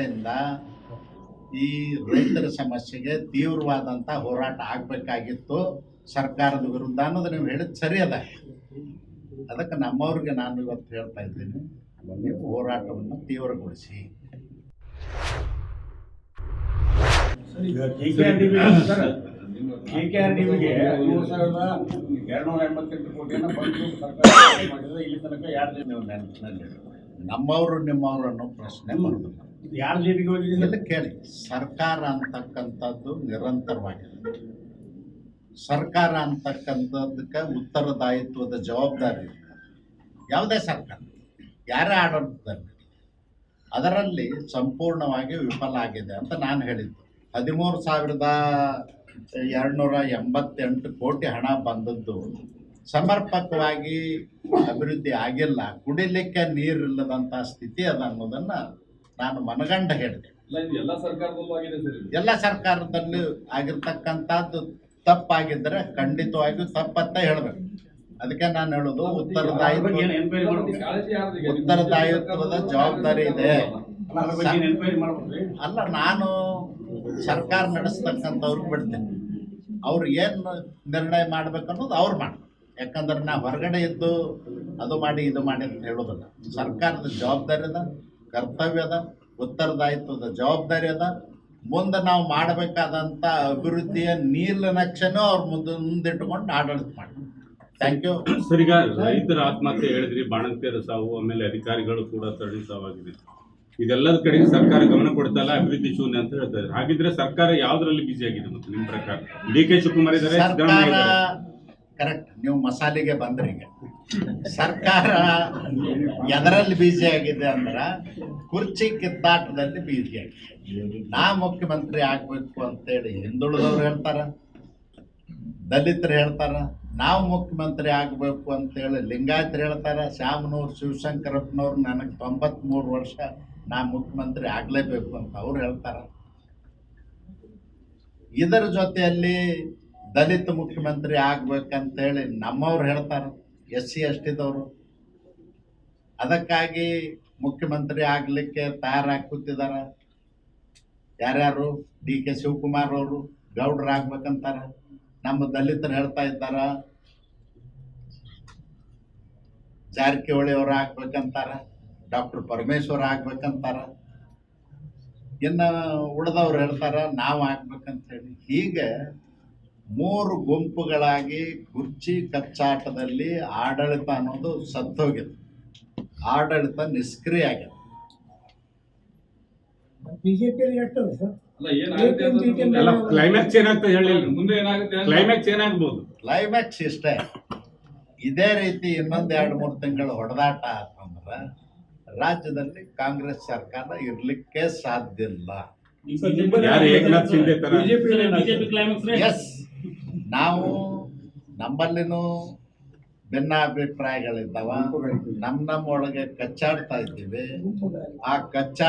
ಕಡೆಯಿಂದ ಈ ರೈತರ ಸಮಸ್ಯೆಗೆ ತೀವ್ರವಾದಂಥ ಹೋರಾಟ ಆಗಬೇಕಾಗಿತ್ತು ಸರ್ಕಾರದ ವಿರುದ್ಧ ಅನ್ನೋದು ನೀವು ಹೇಳಿದ್ ಸರಿ ಅದ. ಅದಕ್ಕೆ ನಮ್ಮವ್ರಿಗೆ ನಾನು ಇವತ್ತು ಹೇಳ್ತಾ ಇದ್ದೀನಿ ನೀವು ಹೋರಾಟವನ್ನು ತೀವ್ರಗೊಳಿಸಿ. ಈಗ KKRDB ಸರ್, KKRDB-ಗೆ ಮೂರು ಸಾವಿರದ ಎರಡ್ನೂರ ಎಂಬತ್ತೆಂಟು ಕೋಟಿಯನ್ನ ಬಂದು ಸರ್ಕಾರ ಮಾಡಿದ್ರೆ ಇಲ್ಲಿ ತನಕ ಯಾರು ಜನ ನೀವು ನೆನಪಿನಲ್ಲಿ ನಮ್ಮವರು ನಿಮ್ಮವರು ಅನ್ನೋ ಪ್ರಶ್ನೆ ಬರೋದಿಲ್ಲ ಯಾರ ಜೇಬಿಗೆ ಇದೆಲ್ಲ ಕೇಳಿ. ಸರ್ಕಾರ ಅಂತಕ್ಕಂಥದ್ದು ನಿರಂತರವಾಗಿದೆ. ಸರ್ಕಾರ ಅಂತಕ್ಕಂಥದ್ದಕ್ಕೆ ಉತ್ತರದಾಯಿತ್ವದ ಜವಾಬ್ದಾರಿ. ಯಾವುದೇ ಸರ್ಕಾರ, ಯಾರೇ ಆಡಳಿತದಲ್ಲಿ ಅದರಲ್ಲಿ ಸಂಪೂರ್ಣವಾಗಿ ವಿಫಲ ಆಗಿದೆ ಅಂತ ನಾನು ಹೇಳಿದ್ದು. ಹದಿಮೂರು ಸಾವಿರದ ಎರಡುನೂರ ಎಂಬತ್ತೆಂಟು ಕೋಟಿ ಹಣ ಬಂದದ್ದು ಸಮರ್ಪಕವಾಗಿ ಅಭಿವೃದ್ಧಿ ಆಗಿಲ್ಲ. ಕುಡಿಲಿಕ್ಕೆ ನೀರಿಲ್ಲದಂಥ ಸ್ಥಿತಿ ಅದ ಅನ್ನೋದನ್ನು ನಾನು ಮನಗಂಡ ಹೇಳಿದೆ. ಎಲ್ಲ ಸರ್ಕಾರದಲ್ಲೂ ಆಗಿದೆ ಸರ್ ಇದು. ಎಲ್ಲ ಸರ್ಕಾರದಲ್ಲಿ ಆಗಿರ್ತಕ್ಕಂಥದ್ದು ತಪ್ಪಾಗಿದ್ದರೆ ಖಂಡಿತವಾಗಿಯೂ ತಪ್ಪಂತ ಹೇಳಬೇಕು. ಅದಕ್ಕೆ ನಾನು ಹೇಳೋದು ಉತ್ತರದಾಯಿತ್ವ ಉತ್ತರದಾಯಿತ್ವದ ಜವಾಬ್ದಾರಿ ಇದೆ. ಅಲ್ಲ, ನಾನು ಸರ್ಕಾರ ನಡೆಸ್ತಕ್ಕಂಥವ್ರಿಗೆ ಬಿಡ್ತೇನೆ. ಅವ್ರು ಏನು ನಿರ್ಣಯ ಮಾಡ್ಬೇಕು ಅನ್ನೋದು ಅವ್ರು ಮಾಡ್ಬೇಕು. ಯಾಕಂದ್ರೆ ನಾ ಹೊರಗಡೆ ಇದ್ದು ಅದು ಮಾಡಿ ಇದು ಮಾಡಿ ಅಂತ ಹೇಳೋದಲ್ಲ. ಸರ್ಕಾರದ ಜವಾಬ್ದಾರಿ ಅದ. ಕರ್ತವ್ಯ ಅದ ಉತ್ತರದಾಯಿತ್ವದ ಜವಾಬ್ದಾರಿ ಅದ. ಮುಂದೆ ನಾವು ಮಾಡಬೇಕಾದಂಥ ಅಭಿವೃದ್ಧಿಯ ನೀಲನಕ್ಷೆನೂ ಅವ್ರ ಮುಂದೆ ಮುಂದಿಟ್ಟುಕೊಂಡು ಆಡಳಿತ ಮಾಡಿ. ಥ್ಯಾಂಕ್ ಯು ಸರ್ ಈಗ ರೈತರ ಆತ್ಮಹತ್ಯೆ ಹೇಳಿದ್ರಿ ಬಾಣಂತಿಯರ ಸಾವು ಆಮೇಲೆ ಅಧಿಕಾರಿಗಳು ಕೂಡ ಸರಣಿ ಸಾವಾಗಿದೆ ಇದೆಲ್ಲದ ಕಡೆಗೆ ಸರ್ಕಾರ ಗಮನ ಕೊಡ್ತಾ ಇಲ್ಲ ಅಭಿವೃದ್ಧಿ ಶೂನ್ಯ ಅಂತ ಹೇಳ್ತಾರೆ ಹಾಗಿದ್ರೆ ಸರ್ಕಾರ ಯಾವ್ದ್ರಲ್ಲಿ ಬಿಜಿ ಆಗಿದೆ ಮತ್ತೆ ನಿಮ್ ಪ್ರಕಾರ? ಡಿ ಕೆ ಶಿವಕುಮಾರ್ ಇದ್ದಾರೆ. ಕರೆಕ್ಟ್, ನೀವು ಮಸಾಲೆಗೆ ಬಂದ್ರಿ ಈಗ. ಸರ್ಕಾರ ಎದರಲ್ಲಿ ಬಿಜಿ ಆಗಿದೆ ಅಂದ್ರೆ ಕುರ್ಚಿ ಕಿತ್ತಾಟದಲ್ಲಿ ಬಿಜಿ ಆಗಿದೆ. ನಾ ಮುಖ್ಯಮಂತ್ರಿ ಆಗ್ಬೇಕು ಅಂತೇಳಿ ಹಿಂದುಳಿದವ್ರು ಹೇಳ್ತಾರ, ದಲಿತರು ಹೇಳ್ತಾರ, ನಾವು ಮುಖ್ಯಮಂತ್ರಿ ಆಗಬೇಕು ಅಂತೇಳಿ ಲಿಂಗಾಯತರು ಹೇಳ್ತಾರ, ಶ್ಯಾಮನೂರು, ಶಿವಶಂಕರಪ್ಪನವ್ರು ನನಗೆ ತೊಂಬತ್ಮೂರು ವರ್ಷ ನಾ ಮುಖ್ಯಮಂತ್ರಿ ಆಗಲೇಬೇಕು ಅಂತ ಅವ್ರು ಹೇಳ್ತಾರ. ಇದರ ಜೊತೆಯಲ್ಲಿ ದಲಿತ ಮುಖ್ಯಮಂತ್ರಿ ಆಗ್ಬೇಕಂತೇಳಿ ನಮ್ಮವ್ರು ಹೇಳ್ತಾರೆ, ಎಸ್ ಸಿ, ಎಸ್ ಟಿದವರು ಅದಕ್ಕಾಗಿ ಮುಖ್ಯಮಂತ್ರಿ ಆಗಲಿಕ್ಕೆ ತಯಾರಾಗಿ ಕೂತಿದಾರ. ಯಾರ್ಯಾರು? ಡಿ ಕೆ ಶಿವಕುಮಾರ್ ಅವರು ಗೌಡ್ರು ಆಗ್ಬೇಕಂತಾರ. ನಮ್ಮ ದಲಿತರು ಹೇಳ್ತಾ ಇದ್ದಾರ, ಜಾರಕಿಹೊಳಿ ಅವ್ರು ಆಗ್ಬೇಕಂತಾರ, ಡಾಕ್ಟರ್ ಪರಮೇಶ್ವರ್ ಆಗ್ಬೇಕಂತಾರ. ಇನ್ನು ಉಳಿದವ್ರು ಹೇಳ್ತಾರ, ನಾವು ಆಗ್ಬೇಕಂತ ಹೇಳಿ ಹೀಗೆ ಮೂರು ಗುಂಪುಗಳಾಗಿ ಕುರ್ಚಿ ಕಚ್ಚಾಟದಲ್ಲಿ ಆಡಳಿತ ಅನ್ನೋದು ಸತ್ತೋಗಿದೆ. ಆಡಳಿತ ನಿಷ್ಕ್ರಿಯ ಆಗಿದೆ. ಕ್ಲೈಮ್ಯಾಕ್ಸ್ ಏನಾಗ್ತದೆ ಹೇಳಿಲ್ಲ ಮುಂದೆ ಏನಾಗುತ್ತೆ ಕ್ಲೈಮ್ಯಾಕ್ಸ್ ಏನಾಗ್ಬೋದು? ಕ್ಲೈಮ್ಯಾಕ್ಸ್ ಇಷ್ಟೇ. ಇದೇ ರೀತಿ ಇನ್ನೊಂದು ಎರಡು ಮೂರು ತಿಂಗಳು ಹೊಡೆದಾಟ ಆತಂದ್ರೆ ರಾಜ್ಯದಲ್ಲಿ ಕಾಂಗ್ರೆಸ್ ಸರ್ಕಾರ ಇರ್ಲಿಕ್ಕೆ ಸಾಧ್ಯ ಇಲ್ಲ. ಯಾರು ಏಕನಾಥ್ ಶಿಂದೆ ತರ ಬಿಜೆಪಿ ಕ್ಲೈಮ್ಯಾಕ್ಸ್ ಎಸ್ ನಾವು ನಮ್ಮಲ್ಲಿನೂ ಭಿನ್ನಾಭಿಪ್ರಾಯಗಳಿದ್ದಾವ. ನಮ್ಮ ನಮ್ಮ ಒಳಗೆ ಕಚ್ಚಾಡ್ತಾ ಇದ್ದೀವಿ. ಆ ಕಚ್ಚಾಟ